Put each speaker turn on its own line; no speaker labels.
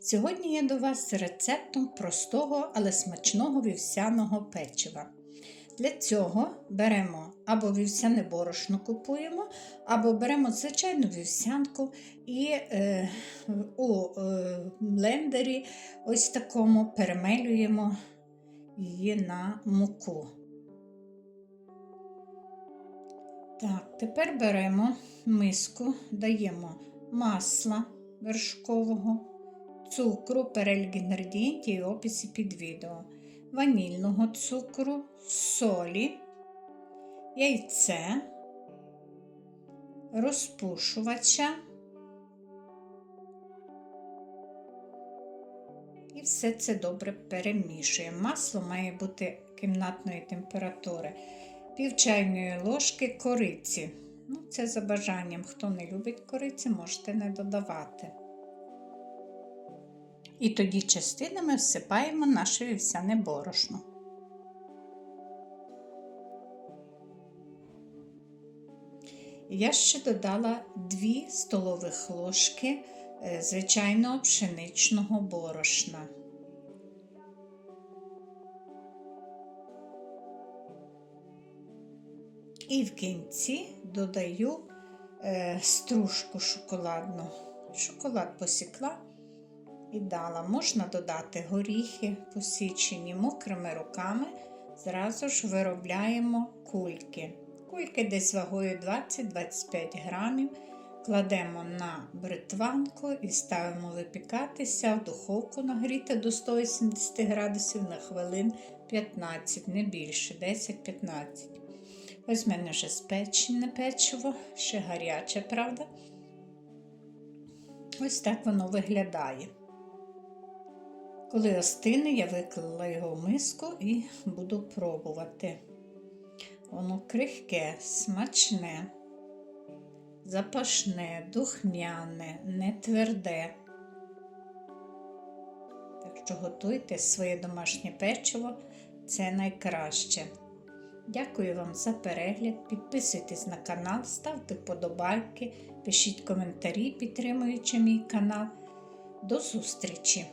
Сьогодні я до вас з рецептом простого, але смачного вівсяного печива. Для цього беремо або вівсяне борошно купуємо, або беремо звичайну вівсянку і е, у е, блендері ось такому перемелюємо її на муку. Так, тепер беремо миску, даємо масла вершкового, цукру, перелік інгредієнтів і описи під відео, ванільного цукру, солі, яйце, розпушувача. І все це добре перемішуємо. Масло має бути кімнатної температури пів чайної ложки кориці. Ну, Це за бажанням. Хто не любить кориці, можете не додавати. І тоді частинами всипаємо наше вівсяне борошно. Я ще додала 2 столових ложки е, звичайного пшеничного борошна. І в кінці додаю е, стружку шоколадну. Шоколад посікла і дала. Можна додати горіхи, посічені мокрими руками. Зразу ж виробляємо кульки. Кульки десь вагою 20-25 грамів. Кладемо на бритванку і ставимо випікатися в духовку нагріти до 180 градусів на хвилин 15, не більше, 10-15. Ось в мене вже спечене печиво, ще гаряче, правда? Ось так воно виглядає. Коли остине, я виклала його в миску і буду пробувати. Воно крихке, смачне, запашне, духмяне, не тверде. Так що готуйте своє домашнє печиво, це найкраще. Дякую вам за перегляд. Підписуйтесь на канал, ставте вподобайки, пишіть коментарі, підтримуючи мій канал. До зустрічі!